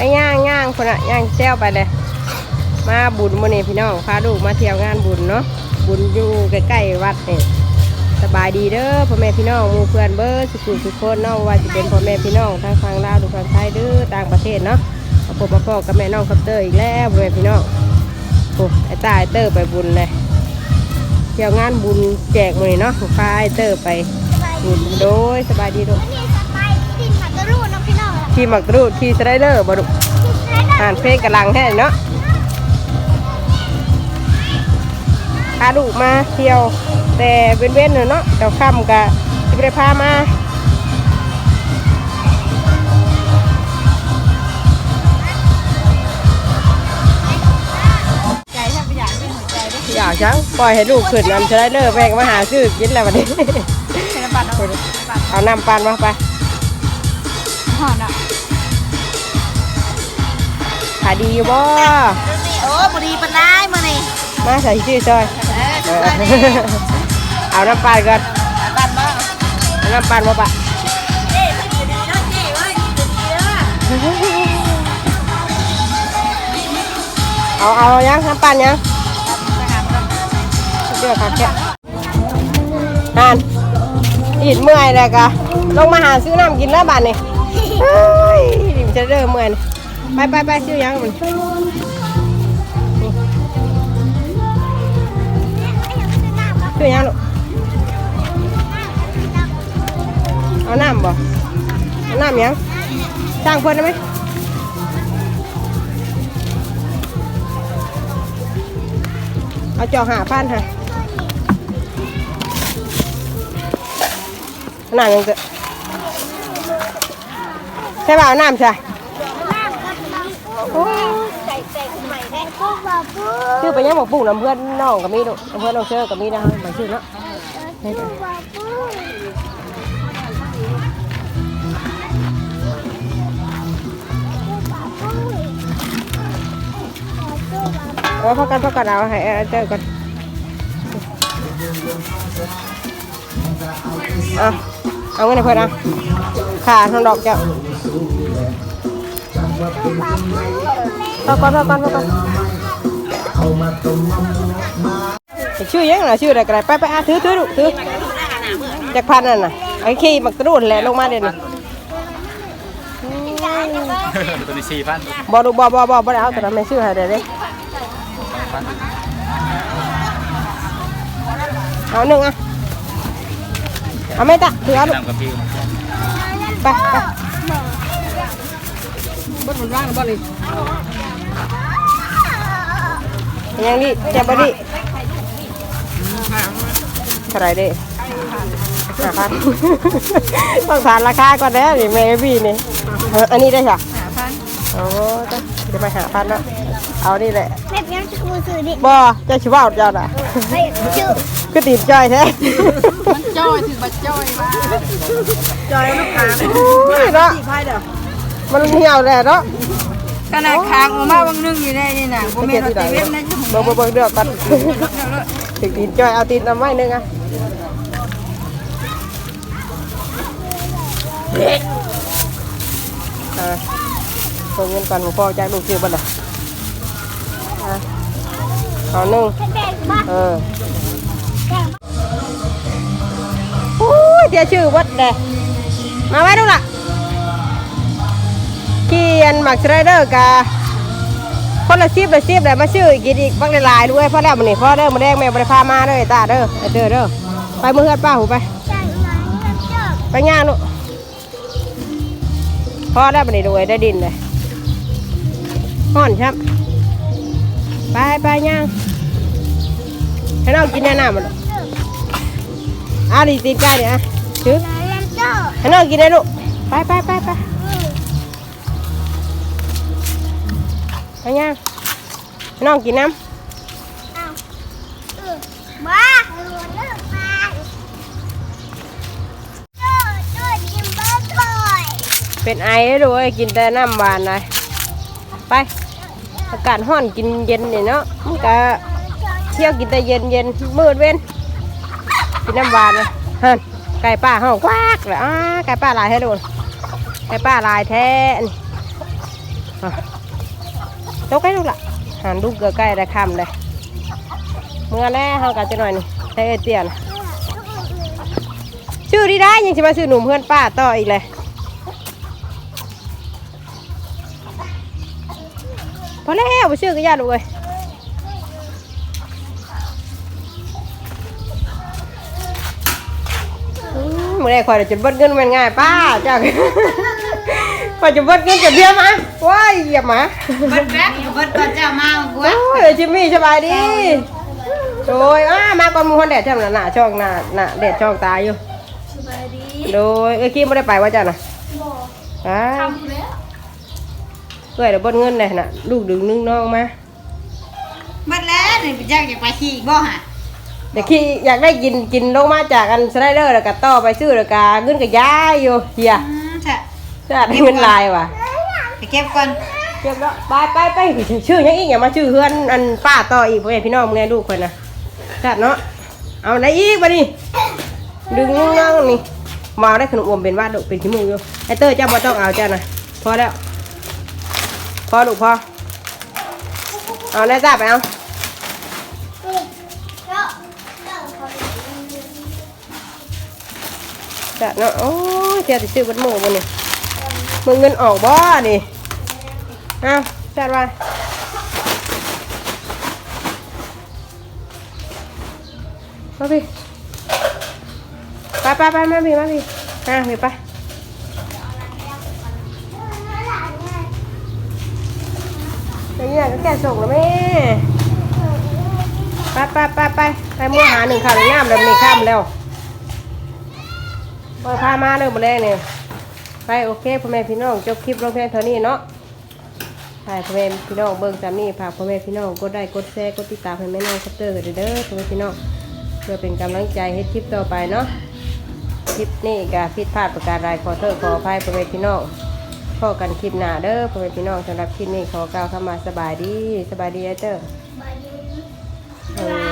ไอ้ย่างย่างคนอะย่างแซวไปเลย มาบุญมื้อนี้พี่น้องพาลูกมาเที่ยวงานบุญเนาะบุญอยู่ใกล้ๆวัดเนี่ยสบายดีเด้อพ่อแม่พี่น้องมูเพื่อนเบิร์สุขุทุกคนเนาะว่าจะเป็นพ่อแม่พี่น้องทั้งฝั่งลาวหรือฝั่งไทยหรือต่างประเทศเนาะมาพบมาพ่อกับแม่น้องคัปเตอร์อีกแล้วพ่อแม่พี่น้องโอ้ไอ้ตาไอ้เตอร์ไปบุญเลยเที่ยวงานบุญแจกมือนี้เนาะพาไอ้เตอร์ไปบุญโดยสบายดีลูก ขี่มักรูดขี่สไลเดอร์บ่ดุอ่านเพลงกำลังแท้เนาะพาลูกมาเที่ยว แต่เว้นๆเนอะเนาะเดี๋ยวค่ำกะจะไปพามาใจแทบไม่อยากเป็นหัวใจด้วยอยากจังปล่อยให้ลูกขึ้นนำสไลเดอร์แม่งมาหาซื้อกินแล้ววันนี้เอาน้ำปานมาไปห่อนอะายดีอยู่บ่โอ้บุรีปนายมานี่มาใส่ชื่อซอยเออเออเอาน้ำปานก่อนบัตรบ้างเอาน้ำปานมาปะเจ๊ดีดีน้องเจ๊เว้ยดีดีเด้อเอาเอายังน้ำปานยังไปหาบัตรเดือดค่ะแค่นานอิดเมื่อยเลยกะลงมาหาซื้อน้ำกินแล้วบ้านนี่เฮ้ยดิมจะเริ่มเมื่อยนี่ ไปไปไปซื้อยังมันซื้อยังลูกเอาน้ำบ่เอาน้ำยังจ้างเพิ่อนได้ไหมเอาจอกหาพันค่ะน้ำยังเกิดใช่ป่ะเอาน้ำใช่ ใส่ใส่ใหม่ได้ปุ๊บปุ๊บชื่อไปยังบอกปู่น้ำเพื่อนน้องกับมีลูกน้ำเพื่อนน้องเชื่อกับมีนะหมายชื่อเนาะนี่จ้ะเอาพักกันพักกันเอาให้เจอกันเอาเอาเงินให้เพื่อนเอาขาทางดอกเจ้า พักก่อนพักก่อนพักก่อนชื่อยังนะชื่ออะไรกันไปไปอะถือถือลูกถือจากพันนั่นน่ะไอ้ขี้มักตรูดแหละลงมาเดี๋ยวนี้ตัวนี้สี่พันบอดูบอบอบอบอเอาแต่ทำไมชื่อให้เด้เอาหนึ่งอะเอาไม่ตะถือเอาลูกนำกับพี่ไปไป บ้านมันว่างบ้านนี้ยังนี่เจ็บบดิเท่าไหรดิห้าพันต้องถามราคาก่อนนะนี่เมบี้นี่เอออันนี้ได้ค่ะหาพันโอ้จ้ะจะไปหาพันแล้วเอานี่แหละแม่เพียงจะคูซื้อดิบ่จะชิว่าเจ้าน่ะเฮ้ยชื่อก็ติดจ้อยแท้มันจ้อยถึงบัดจ้อยมาจ้อยลูกค้าเนาะสี่พายเด้อ มันเหี่ยวแหละเนาะขนาดคางออกมาบางนึงอยู่ได้นี่น่ะบ่แม่นว่าแต่เว้นนะเบิ่งเบิ่งเบิ่งเดือดกันถึงตีนจ้อยเอาตีนทำไว้หนึงอะอ่าส่งเงินก่อนพ่อจากลูกชื่อบ้านละอะเอาหนึ่งเออโอ้ยเดี๋ยวชื่อวัดเลยมาไว้ดูล่ะ เขียนหมักสไลเดอร์กาคนละซีบละซีบเลยมาซื้ออีกกินอีกบักหลายๆด้วยพ่อแล้วมันนี่พ่อเด้อมาแดงแม่บริพามาเด้อไอ้ตาเด้อไอ้เด้อเด้อไปมือเฮือนป้าหูไปไปย่างลูกพ่อได้มันนี่ด้วยได้ดินเลยห่อนครับไปไปย่างให้น้องกินแน่น้ำมันเอาดิตีนไก่เนี่ยอะถือให้น้องกินได้ลูกไปไปไปไป ไปย่างน้องกินน้ำมาเลิกมาโจ้โจ้ยิ้มเบิ้ลถอยเป็นไอให้ดูไอ้กินแต่น้ำหวานเลยไป อากาศห้อนกินเย็นนี่เนาะมันก็เที่ยวกินแต่เย็นเย็นมืดเว้นกินน้ำหวานเลยฮันไก่ป้าห้องกวากเลยอ้าไก่ป้าลายให้ดูไก่ป้าลายแท้นี่อะ ตกใกล้ลูกละหันลูกเกลือใกล้ได้คำเลยเมื่อแน่เฮากันจะหน่อยนี่ใช้เอเตียนชื่อดีได้ยังจะมาชื่อหนุ่มเพื่อนป้าต่ออีกเลยพอแล้วไปชื่อก็ยากลูกเอ้ยอืมมื่อไรคอยจะเบิดเงินมันง่ายป้าจ้า พอจะเบิดเงินจะเบี้ยมาว้ายเหยียบหมาเบิดแป๊บเบิดก่อนเจ้ามากูโอ้ยจิมมี่สบายดีโดยอ้ามาก่อนมือคนแดดช่างหน้าหน้าช่องหน้าหน้าแดดช่องตาอยู่สบายดีโดยเอ้ยกี้ไม่ได้ไปว่าจ้ะน่ะอ่าทำแล้วเอ้ยเดี๋ยวเบดเงินเลยน่ะลูกดึงนึ่งน้องมาเบิดแล้วนี่ไปจ้างอยากไปขี่อีกบ่ฮะเดี๋ยวขี้อยากได้กินกินลงมาจากอันสไลเดอร์แล้วก็ต่อไปซื้อแล้วก็เงินก็ย้ายอยู่เฮีย อืมใช่จะได้เงินลายว่ะไปเก็บก่อนเรียบร้อยไปไปไปชื่อยังอีกอย่ามาชื่อเพื่อนอันป้าต่ออีกพ่อแม่พี่น้องมึงไงลูกคนนะจัดเนาะเอาไหนอีกมาดิดึงน้องนี่มาได้ขนมอมเป็นว่าดุเป็นขี้มูกอยู่ไอเตอร์เจ้าบ่ต้องเอาเจ้านะพอแล้วพอลูกพอเอาได้จ้าไปเอาจัดเนาะโอ้ยเจ้าจะซื้อบัตรหมูบนนี่ มึงเงินออกบ่นี่เอาจัดไว้มาพี่ไปไปไปมาพี่มาพี่อะพี่ไปไปเนี่ยก็แกะส่งแล้วแม่ไปไปไปไปไปมั่วหาหนึ่งข่าวหนึ่งงามแล้วนี่ข้ามแล้วไปพามาเริ่มมาแรกเนี่ย ไปโอเคพ่อแม่พี่น้องจบคลิปลงเพียงเท่านี้เนาะใช่พ่อแม่พี่น้องเบิ่งสามีฝากพ่อแม่พี่น้องกดได้กดแชร์กดติดตามให้แม่น้องคัปเตอร์กันเด้อพ่อแม่พี่น้องเพื่อเป็นกำลังใจให้คลิปต่อไปเนาะคลิปนี้ก็ผิดพลาดประการใดขอโทษขออภัยพ่อแม่พี่น้องพบกันคลิปหน้าเด้อพ่อแม่พี่น้องสำหรับคลิปนี้ขอกล่าวคำมาสบายดีสบายดีเตอร์เออ